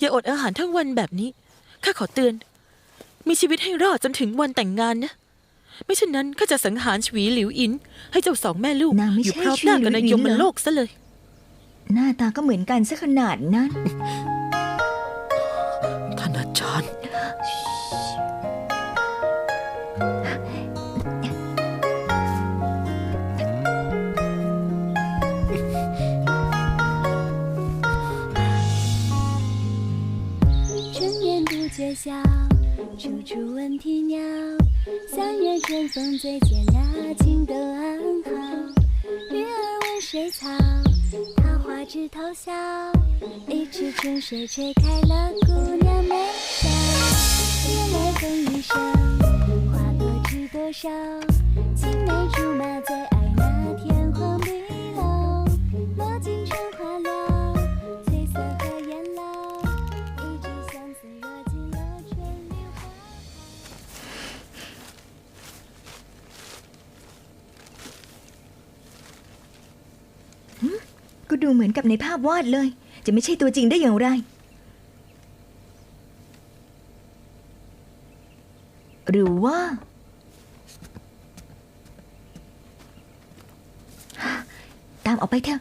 อย่าอดอาหารทั้งวันแบบนี้ ข้าขอเตือน มีชีวิตให้รอดจนถึงวันแต่งงานนะ ไม่เช่นนั้นข้าจะสังหารชวีหลิวอิน ให้เจ้าสองแม่ลูกอยู่พร้อมหน้ากันในชวีหลินยมโลกซะเลย หน้าตาก็เหมือนกันซะขนาดนั้น ท่านอาจารย์ 眠不觉晓，处处闻啼鸟。三月春风最贱，那情都安好。鱼儿问水草，桃花枝头笑。一池春水吹开了姑娘眉梢。夜来风雨声，花落知多少？青梅竹马最 ก็ดูเหมือนกับในภาพวาดเลย จะไม่ใช่ตัวจริงได้อย่างไร หรือว่า ตามออกไปเถอะ